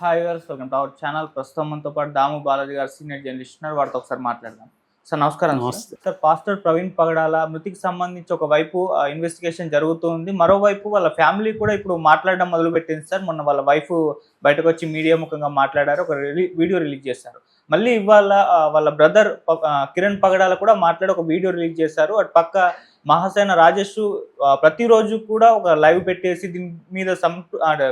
Hi గారు welcome to our channel ప్రస్తుతం మనతో పాటు దాము బాలాజీ గారు సీనియర్ జర్నలిస్ట్ ఉన్నారు. వారితో ఒకసారి మాట్లాడదాం. సార్ నమస్కారం సార్. పాస్టర్ ప్రవీణ్ పగడాల మృతికి సంబంధించి ఒక వైపు ఇన్వెస్టిగేషన్ జరుగుతుంది మరోవైపు వాళ్ళ ఫ్యామిలీ కూడా ఇప్పుడు మాట్లాడడం మొదలు పెట్టింది సార్ మొన్న వాళ్ళ వైఫ్ బయటకు వచ్చి మీడియా ముఖంగా మాట్లాడారు. ఒక వీడియో రిలీజ్ చేశారు. మళ్ళీ ఇవాళ వాళ్ళ బ్రదర్ కిరణ్ పగడాల కూడా మాట్లాడి ఒక వీడియో రిలీజ్ చేశారు. అటు పక్క మహాసేన రాజేష్ ప్రతిరోజు కూడా ఒక లైవ్ పెట్టేసి దీని మీద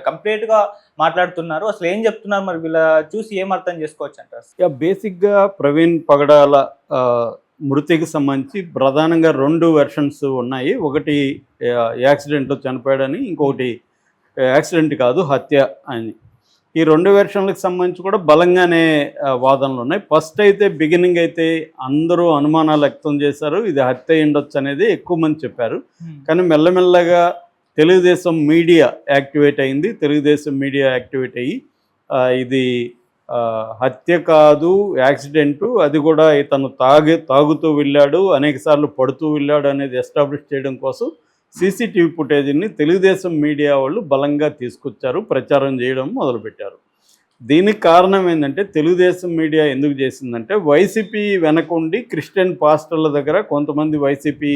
కంప్లీట్గా మాట్లాడుతున్నారు. అసలు ఏం చెప్తున్నారు మరి? వీళ్ళ చూసి ఏం అర్థం చేసుకోవచ్చు అంటారు? బేసిక్గా ప్రవీణ్ పగడాల మృతికి సంబంధించి ప్రధానంగా రెండు వెర్షన్స్ ఉన్నాయి. ఒకటి యాక్సిడెంట్లో చనిపోయాడని ఇంకొకటి యాక్సిడెంట్ కాదు హత్య అని. ఈ రెండు వెర్షన్లకు సంబంధించి కూడా బలంగానే వాదనలు ఉన్నాయి. ఫస్ట్ అయితే బిగినింగ్ అయితే అందరూ అనుమానాలు వ్యక్తం చేశారు. ఇది హత్య ఉండొచ్చు అనేది ఎక్కువ మంది చెప్పారు. కానీ మెల్లమెల్లగా తెలుగుదేశం మీడియా యాక్టివేట్ అయింది. తెలుగుదేశం మీడియా యాక్టివేట్ అయ్యి ఇది హత్య కాదు యాక్సిడెంటు అది కూడా ఇతను తాగి తాగుతూ వెళ్ళాడు అనేకసార్లు పడుతూ వెళ్ళాడు అనేది ఎస్టాబ్లిష్ చేయడం కోసం సీసీటీవీ ఫుటేజీని తెలుగుదేశం మీడియా వాళ్ళు బలంగా తీసుకొచ్చారు ప్రచారం చేయడం మొదలుపెట్టారు. దీనికి కారణం ఏంటంటే తెలుగుదేశం మీడియా ఎందుకు చేసిందంటే వైసీపీ వెనకుండి క్రిస్టియన్ పాస్టర్ల దగ్గర కొంతమంది వైసీపీ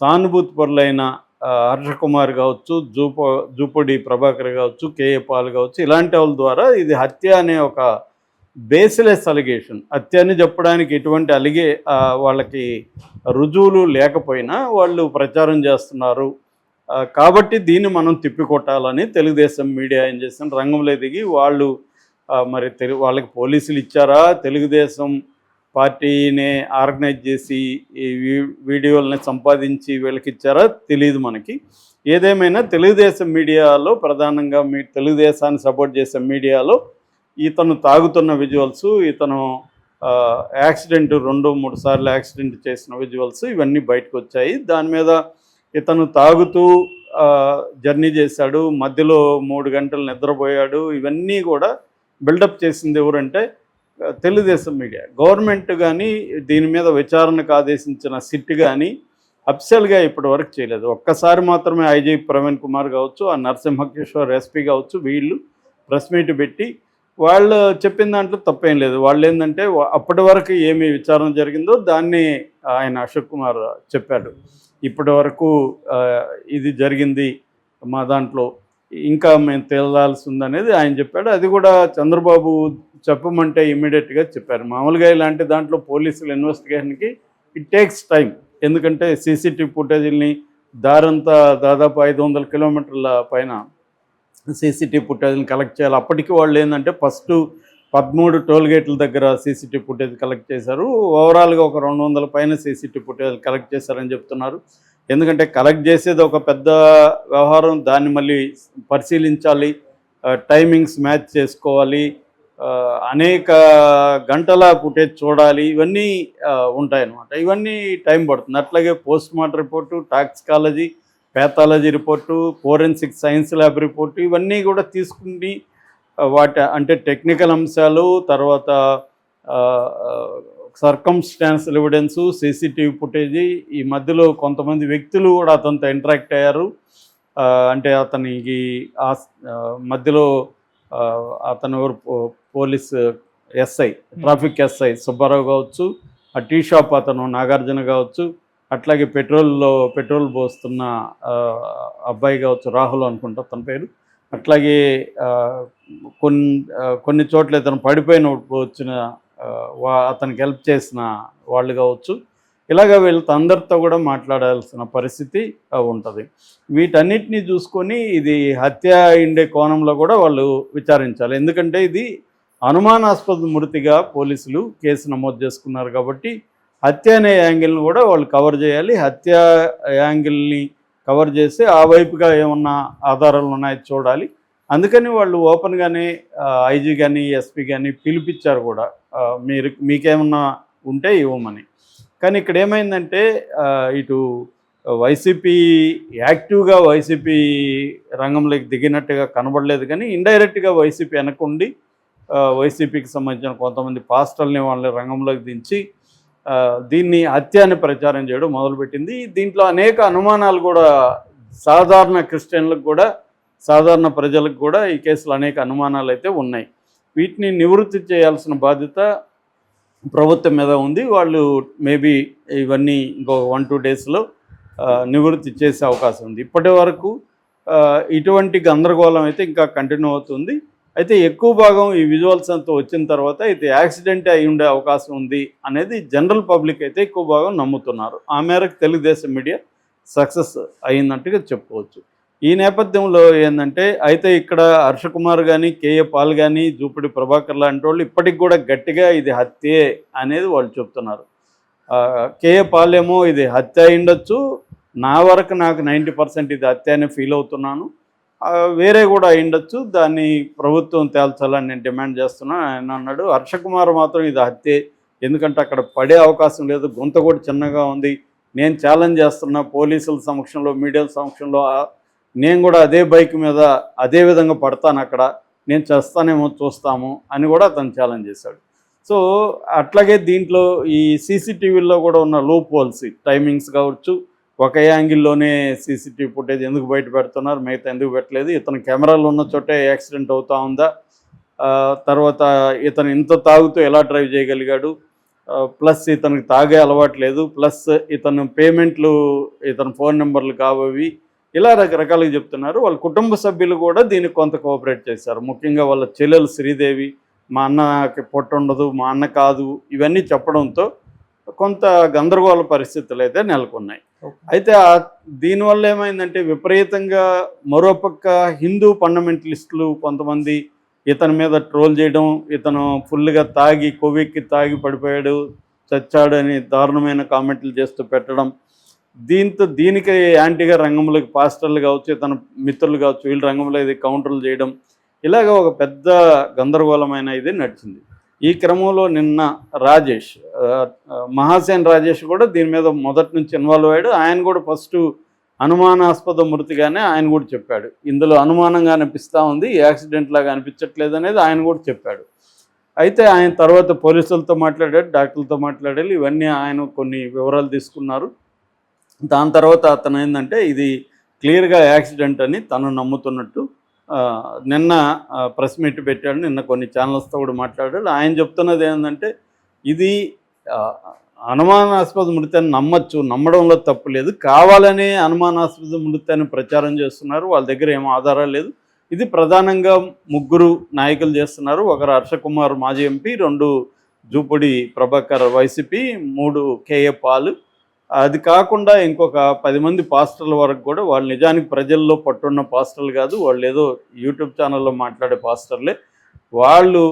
సానుభూతి పరులైన హర్షకుమార్ కావచ్చు జూప జూపడి ప్రభాకర్ కావచ్చు కేఏ పాల్ కావచ్చు ఇలాంటి వాళ్ళ ద్వారా ఇది హత్య అనే ఒక బేస్లెస్ అలిగేషన్. హత్య అని చెప్పడానికి ఎటువంటి అలిగే వాళ్ళకి రుజువులు లేకపోయినా వాళ్ళు ప్రచారం చేస్తున్నారు. కాబట్టి దీన్ని మనం తిప్పికొట్టాలని తెలుగుదేశం మీడియా ఏం చేసిన రంగంలో దిగి వాళ్ళు మరి తెలు వాళ్ళకి పోలీసులు ఇచ్చారా? తెలుగుదేశం పార్టీని ఆర్గనైజ్ చేసి ఈ వీ- వీడియోలని సంపాదించి వీళ్ళకి ఇచ్చారా తెలియదు మనకి. ఏదేమైనా తెలుగుదేశం మీడియాలో ప్రధానంగా మీ తెలుగుదేశాన్ని సపోర్ట్ చేసే మీడియాలో ఇతను తాగుతున్న విజువల్స్ ఇతను యాక్సిడెంట్ రెండు మూడు సార్లు యాక్సిడెంట్ చేసిన విజువల్స్ ఇవన్నీ బయటకు వచ్చాయి. దాని మీద ఇతను తాగుతూ జర్నీ చేశాడు. మధ్యలో మూడు గంటలు నిద్రపోయాడు. ఇవన్నీ కూడా బిల్డప్ చేసింది ఎవరంటే తెలుగుదేశం మీడియా. గవర్నమెంట్ కానీ దీని మీద విచారణకు ఆదేశించిన సిట్ కానీ అఫిషియల్గా ఇప్పటి వరకు చేయలేదు. ఒక్కసారి మాత్రమే ఐజీ ప్రవీణ్ కుమార్ కావచ్చు ఆ నరసింహకిషోర్ ఎస్పీ కావచ్చు వీళ్ళు ప్రెస్ మీట్ పెట్టి వాళ్ళు చెప్పిన దాంట్లో తప్పేం లేదు. వాళ్ళు ఏంటంటే అప్పటి వరకు ఏమి విచారణ జరిగిందో దాన్ని ఆయన అశోక్ కుమార్ చెప్పాడు. ఇప్పటి వరకు ఇది జరిగింది మా దాంట్లో. ఇంకా మేము తేలాల్సి ఉందనేది ఆయన చెప్పాడు. అది కూడా చంద్రబాబు చెప్పమంటే ఇమ్మీడియట్గా చెప్పారు. మామూలుగా ఇలాంటి దాంట్లో పోలీసుల ఇన్వెస్టిగేషన్కి ఇట్ టేక్స్ టైం ఎందుకంటే సీసీటీవీ ఫుటేజీల్ని దారంతా దాదాపు ఐదు వందల కిలోమీటర్ల పైన సీసీటీవీ ఫుటేజ్ని కలెక్ట్ చేయాలి. అప్పటికి వాళ్ళు ఏంటంటే ఫస్ట్ పదమూడు టోల్ గేట్ల దగ్గర సీసీటీవీ ఫుటేజ్ కలెక్ట్ చేశారు. ఓవరాల్గా ఒక రెండు వందల పైన సీసీటీవీ ఫుటేజ్ కలెక్ట్ చేశారని చెప్తున్నారు. ఎందుకంటే కలెక్ట్ చేసేది ఒక పెద్ద వ్యవహారం. దాన్ని మళ్ళీ పరిశీలించాలి. టైమింగ్స్ మ్యాచ్ చేసుకోవాలి. అనేక గంటల ఫుటేజ్ చూడాలి. ఇవన్నీ ఉంటాయన్నమాట. ఇవన్నీ టైం పడుతుంది. అట్లాగే post mortem report toxicology pathology report forensic science lab report ఇవన్నీ కూడా తీసుకుని వాటి అంటే టెక్నికల్ అంశాలు తర్వాత సర్కమ్స్టాన్షియల్ ఎవిడెన్సు సీసీటీవీ ఫుటేజీ ఈ మధ్యలో కొంతమంది వ్యక్తులు కూడా అతనితో ఇంటరాక్ట్ అయ్యారు. అంటే అతనికి ఆ మధ్యలో అతను ఎవరు police SI traffic SI Subbarao కావచ్చు ఆ టీ షాప్ అతను నాగార్జున కావచ్చు అట్లాగే పెట్రోల్లో పెట్రోల్ పోస్తున్న అబ్బాయి కావచ్చు రాహుల్ అనుకుంటా తన పేరు. అట్లాగే కొన్ని కొన్ని చోట్ల ఇతను పడిపోయిన వచ్చిన వా- అతనికి హెల్ప్ చేసిన వాళ్ళు కావచ్చు. ఇలాగ వీళ్ళతో అందరితో కూడా మాట్లాడాల్సిన పరిస్థితి ఉంటుంది. వీటన్నిటిని చూసుకొని ఇది హత్య అయిండే కోణంలో కూడా వాళ్ళు విచారించాలి. ఎందుకంటే ఇది అనుమానాస్పద మృతిగా పోలీసులు కేసు నమోదు చేసుకున్నారు కాబట్టి హత్య అనే యాంగిల్ని కూడా వాళ్ళు కవర్ చేయాలి. హత్య యాంగిల్ని కవర్ చేసి ఆ వైపుగా ఏమన్నా ఆధారాలు ఉన్నాయో చూడాలి. అందుకని వాళ్ళు ఓపెన్గానే ఐజీ కానీ ఎస్పీ కానీ పిలిపించారు కూడా. మీరు మీకేమన్నా ఉంటే ఇవ్వమని. కానీ ఇక్కడ ఏమైందంటే ఇటు వైసీపీ యాక్టివ్గా వైసీపీ రంగంలోకి దిగినట్టుగా కనబడలేదు కానీ ఇండైరెక్ట్గా వైసీపీ వెనకుండి వైసీపీకి సంబంధించిన కొంతమంది పాస్టల్ని వాళ్ళని రంగంలోకి దించి దీన్ని హత్య అని ప్రచారం చేయడం మొదలుపెట్టింది. దీంట్లో అనేక అనుమానాలు కూడా సాధారణ క్రిస్టియన్లకు కూడా సాధారణ ప్రజలకు కూడా ఈ కేసులో అనేక అనుమానాలు అయితే ఉన్నాయి. వీటిని నివృత్తి చేయాల్సిన బాధ్యత ప్రభుత్వం మీద ఉంది. వాళ్ళు మేబీ ఇవన్నీ ఇంకో వన్ టూ డేస్లో నివృత్తి చేసే అవకాశం ఉంది. ఇప్పటి వరకు ఇటువంటి గందరగోళం అయితే ఇంకా కంటిన్యూ అవుతుంది. అయితే ఎక్కువ భాగం ఈ విజువల్స్ అంతా వచ్చిన తర్వాత ఇది యాక్సిడెంట్ అయి ఉండే అవకాశం ఉంది అనేది జనరల్ పబ్లిక్ అయితే ఎక్కువ భాగం నమ్ముతున్నారు. ఆ మేరకు తెలుగుదేశం మీడియా సక్సెస్ అయిందంటుగా చెప్పుకోవచ్చు. ఈ నేపథ్యంలో ఏంటంటే అయితే ఇక్కడ హర్ష కుమార్ కానీ కేఏ పాల్ కానీ జూపిడి ప్రభాకర్ లాంటి వాళ్ళు ఇప్పటికి కూడా గట్టిగా ఇది హత్యే అనేది వాళ్ళు చెప్తున్నారు. కేఏ పాల్ ఏమో ఇది హత్య అయి ఉండొచ్చు. నా వరకు నాకు నైంటీ పర్సెంట్ ఇది హత్య అని ఫీల్ అవుతున్నాను. వేరే కూడా అయిండొచ్చు దాన్ని ప్రభుత్వం తేల్చాలని నేను డిమాండ్ చేస్తున్నాను ఆయన అన్నాడు హర్ష కుమార్ మాత్రం ఇది హత్యే. ఎందుకంటే అక్కడ పడే అవకాశం లేదు. గుంత కూడా చిన్నగా ఉంది. నేను ఛాలెంజ్ చేస్తున్నా. పోలీసుల సమక్షంలో మీడియా సమక్షంలో నేను కూడా అదే బైక్ మీద అదే విధంగా పడతాను అక్కడ. నేను చేస్తానేమో చూస్తాము అని కూడా అతను ఛాలెంజ్ చేశాడు. సో అట్లాగే దీంట్లో ఈ సీసీటీవీలో కూడా ఉన్న లూప్ హోల్స్ టైమింగ్స్ కావచ్చు ఒక యాంగిల్లోనే సీసీటీవీ ఫుటేజ్ ఎందుకు బయట పెడుతున్నారు మిగతా ఎందుకు పెట్టలేదు? ఇతను కెమెరాలు ఉన్న చోటే యాక్సిడెంట్ అవుతా ఉందా? తర్వాత ఇతను ఇంత తాగుతూ ఎలా డ్రైవ్ చేయగలిగాడు? ప్లస్ ఇతనికి తాగే అలవాటు లేదు. ప్లస్ ఇతను పేమెంట్లు ఇతను ఫోన్ నెంబర్లు కావవి. ఇలా రకరకాలుగా చెప్తున్నారు. వాళ్ళ కుటుంబ సభ్యులు కూడా దీనికి కొంత కోఆపరేట్ చేశారు. ముఖ్యంగా వాళ్ళ చెల్లెలు శ్రీదేవి మా అన్నకి పొట్ట ఉండదు మా అన్న కాదు ఇవన్నీ చెప్పడంతో కొంత గందరగోళ పరిస్థితులు అయితే నెలకొన్నాయి. అయితే ఆ దీనివల్ల ఏమైందంటే విపరీతంగా మరోపక్క హిందూ ఫండమెంటలిస్టులు కొంతమంది ఇతని మీద ట్రోల్ చేయడం ఇతను ఫుల్గా తాగి కొవ్వెక్కి తాగి పడిపోయాడు చచ్చాడు అని దారుణమైన కామెంట్లు చేస్తూ పెట్టడం. దీంతో దీనికి యాంటీగా రంగంలోకి పాస్టర్లు కావచ్చు ఇతను మిత్రులు కావచ్చు వీళ్ళ రంగంలో ఇది కౌంటర్లు చేయడం. ఇలాగ ఒక పెద్ద గందరగోళమైన ఇది నడిచింది. ఈ క్రమంలో నిన్న రాజేష్ మహాసేన్ రాజేష్ కూడా దీని మీద మొదటి నుంచి ఇన్వాల్వ్ అయ్యాడు. ఆయన కూడా ఫస్ట్ అనుమానాస్పద మృతిగానే ఆయన కూడా చెప్పాడు. ఇందులో అనుమానంగా అనిపిస్తూ ఉంది యాక్సిడెంట్ లాగా అనిపించట్లేదు అనేది ఆయన కూడా చెప్పాడు. అయితే ఆయన తర్వాత పోలీసులతో మాట్లాడాడు డాక్టర్లతో మాట్లాడాడు ఇవన్నీ ఆయన కొన్ని వివరాలు తీసుకున్నారు. దాని తర్వాత అతను ఏంటంటే ఇది క్లియర్గా యాక్సిడెంట్ అని తను నమ్ముతున్నట్టు నిన్న ప్రెస్ మీట్ పెట్టాడు నిన్న కొన్ని ఛానల్స్తో కూడా మాట్లాడాడు. ఆయన చెప్తున్నది ఏంటంటే ఇది అనుమానాస్పద మృతాన్ని నమ్మచ్చు నమ్మడంలో తప్పు లేదు. కావాలనే అనుమానాస్పద మృతాన్ని ప్రచారం చేస్తున్నారు. వాళ్ళ దగ్గర ఏం ఆధారాలు లేదు. ఇది ప్రధానంగా ముగ్గురు నాయకులు చేస్తున్నారు. ఒకరు హర్షకుమార్ మాజీ ఎంపీ రెండు జూపుడి ప్రభాకర్ వైసీపీ మూడు కేఏ పాలు. అది కాకుండా ఇంకొక పది మంది పాస్టర్ల వరకు కూడా వాళ్ళు నిజానికి ప్రజల్లో పట్టున్న పాస్టర్లు కాదు వాళ్ళు ఏదో యూట్యూబ్ ఛానల్లో మాట్లాడే పాస్టర్లే. వాళ్ళు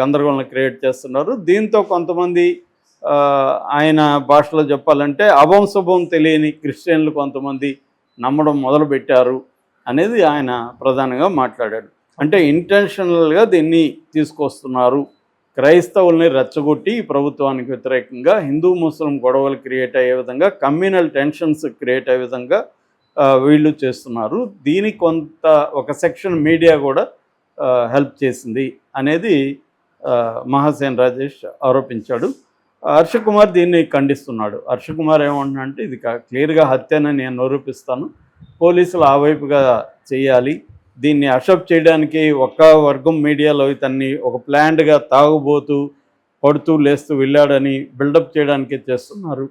గందరగోళం క్రియేట్ చేస్తున్నారు. దీంతో కొంతమంది ఆయన భాషలో చెప్పాలంటే అభంశుభం తెలియని క్రిస్టియన్లు కొంతమంది నమ్మడం మొదలుపెట్టారు అనేది ఆయన ప్రధానంగా మాట్లాడాడు. అంటే ఇంటెన్షనల్గా దీన్ని తీసుకొస్తున్నారు. క్రైస్తవుల్ని రెచ్చగొట్టి ప్రభుత్వానికి వ్యతిరేకంగా హిందూ ముస్లిం గొడవలు క్రియేట్ అయ్యే విధంగా కమ్యూనల్ టెన్షన్స్ క్రియేట్ అయ్యే విధంగా వీళ్ళు చేస్తున్నారు. దీనికి కొంత ఒక సెక్షన్ మీడియా కూడా హెల్ప్ చేసింది అనేది మహాసేన్ రాజేష్ ఆరోపించాడు. హర్ష కుమార్ దీన్ని ఖండిస్తున్నాడు. హర్ష కుమార్ ఏమంటున్నాడంటే ఇది క్లియర్గా హత్యనని నేను నిరూపిస్తాను. పోలీసులు ఆ వైపుగా చేయాలి. దీన్ని అషప్ చేయడానికి ఒక్క వర్గం మీడియాలో ఇతన్ని ఒక ప్లాండ్గా తాగుబోతూ పడుతూ లేస్తూ వెళ్ళాడని బిల్డప్ చేయడానికే చేస్తున్నారు.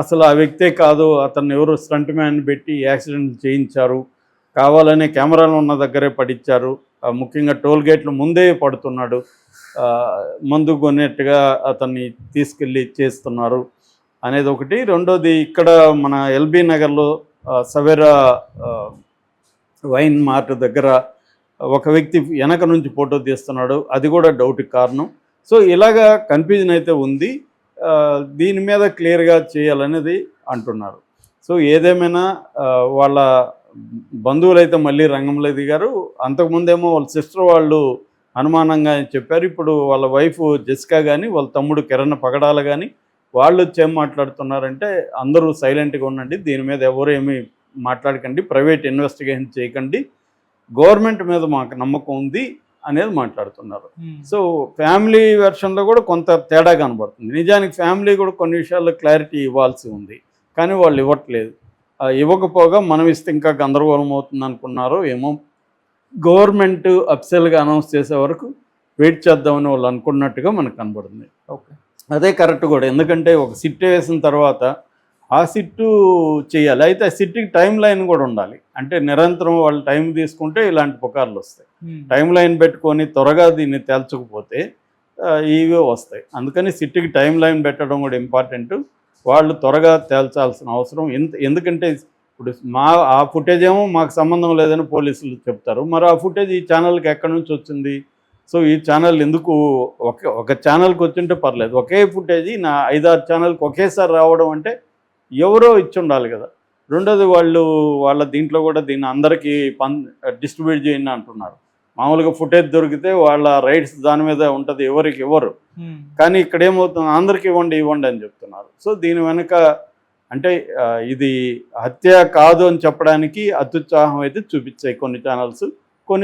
అసలు ఆ వ్యక్తే కాదు అతన్ని ఎవరు స్టంట్ మ్యాన్ పెట్టి యాక్సిడెంట్ చేయించారు. కావాలనే కెమెరాలు ఉన్న దగ్గరే పడిచ్చారు. ముఖ్యంగా టోల్ గేట్లు ముందే పడుతున్నాడు. మందు కొనేట్టుగా అతన్ని తీసుకెళ్ళి చేస్తున్నారు అనేది ఒకటి రెండోది ఇక్కడ మన ఎల్బీ నగర్లో సవేరా వైన్ మార్ట్ దగ్గర ఒక వ్యక్తి వెనక నుంచి ఫోటో తీస్తున్నాడు. అది కూడా డౌట్కి కారణం. సో ఇలాగా కన్ఫ్యూజన్ అయితే ఉంది. దీని మీద క్లియర్గా చేయాలనేది అంటున్నారు. సో ఏదేమైనా వాళ్ళ బంధువులు అయితే మళ్ళీ రంగంలో దిగారు. అంతకుముందేమో వాళ్ళ సిస్టర్ వాళ్ళు అనుమానంగా చెప్పారు. ఇప్పుడు వాళ్ళ వైఫ్ జెసికా కానీ వాళ్ళ తమ్ముడు కిరణ్ పగడాల కానీ వాళ్ళు వచ్చి ఏం మాట్లాడుతున్నారంటే అందరూ సైలెంట్గా ఉండండి. దీని మీద ఎవరు ఏమీ మాట్లాడకండి ప్రైవేట్ ఇన్వెస్టిగేషన్ చేయకండి. గవర్నమెంట్ మీద మాకు నమ్మకం ఉంది అనేది మాట్లాడుతున్నారు. సో ఫ్యామిలీ వెర్షన్లో కూడా కొంత తేడా కనబడుతుంది. నిజానికి ఫ్యామిలీ కూడా కొన్ని విషయాల్లో క్లారిటీ ఇవ్వాల్సి ఉంది. కానీ వాళ్ళు ఇవ్వట్లేదు. ఇవ్వకపోగా మనం ఇస్తే ఇంకా గందరగోళం అవుతుంది అనుకున్నారో ఏమో. గవర్నమెంట్ అఫ్సెల్గా అనౌన్స్ చేసే వరకు వెయిట్ చేద్దామని వాళ్ళు అనుకున్నట్టుగా మనకు కనబడుతుంది. ఓకే. అదే కరెక్ట్ కూడా. ఎందుకంటే ఒక సిట్ వేసిన తర్వాత ఆ సిట్టు చేయాలి. అయితే ఆ సిట్కి టైం లైన్ కూడా ఉండాలి. అంటే నిరంతరం వాళ్ళు టైం తీసుకుంటే ఇలాంటి పుకార్లు వస్తాయి. టైం లైన్ పెట్టుకొని త్వరగా దీన్ని తేల్చకపోతే ఇవే వస్తాయి. అందుకని సిట్టికి టైం లైన్ పెట్టడం కూడా ఇంపార్టెంట్. వాళ్ళు త్వరగా తేల్చాల్సిన అవసరం. ఎంత ఎందుకంటే ఇప్పుడు మా ఆ ఫుటేజ్ ఏమో మాకు సంబంధం లేదని పోలీసులు చెప్తారు. మరి ఆ ఫుటేజ్ ఈ ఛానల్కి ఎక్కడి నుంచి వచ్చింది? సో ఈ ఛానల్ ఎందుకు ఒక ఒక ఛానల్కి వచ్చింటే పర్లేదు. ఒకే ఫుటేజ్ నా ఐదారు ఛానల్కి ఒకేసారి రావడం అంటే ఎవరో ఇచ్చి ఉండాలి కదా. రెండోది వాళ్ళు వాళ్ళ దీంట్లో కూడా దీన్ని అందరికీ పన్ డిస్ట్రిబ్యూట్ చేయండి అంటున్నారు. మామూలుగా ఫుటేజ్ దొరికితే వాళ్ళ రైట్స్ దాని మీద ఉంటుంది ఎవరికి ఇవ్వరు కానీ ఇక్కడ ఏమవుతుంది అందరికి ఇవ్వండి ఇవ్వండి అని చెప్తున్నారు. సో దీని వెనుక అంటే ఇది హత్య కాదు అని చెప్పడానికి అత్యుత్సాహం అయితే చూపించాయి కొన్ని ఛానల్స్